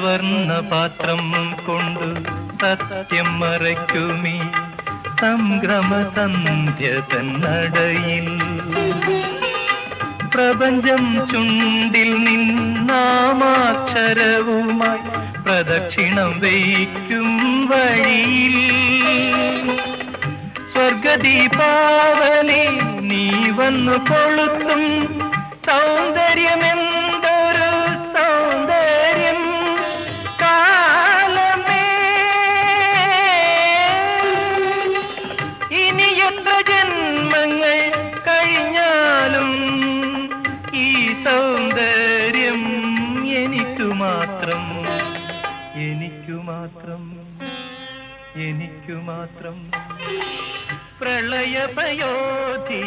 സ്വർണപാത്രം കൊണ്ട് സത്യം മറയ്ക്കുമീ. സംഗ്രമ സന്ധ്യ തന്നടയിൽ പ്രപഞ്ചം ചുണ്ടിൽ നിന്നാമാക്ഷരവുമായി പ്രദക്ഷിണം വയ്ക്കും വഴിയിൽ. സ്വർഗദീപാവലി നീ വന്നു കൊളുത്തും സൗന്ദര്യമെന്തൊരു എത്ര ജന്മങ്ങൾ കഴിഞ്ഞാലും ഈ സൗന്ദര്യം എനിക്കു മാത്രം എനിക്കു മാത്രം എനിക്കു മാത്രം പ്രളയപയോധിയിൽ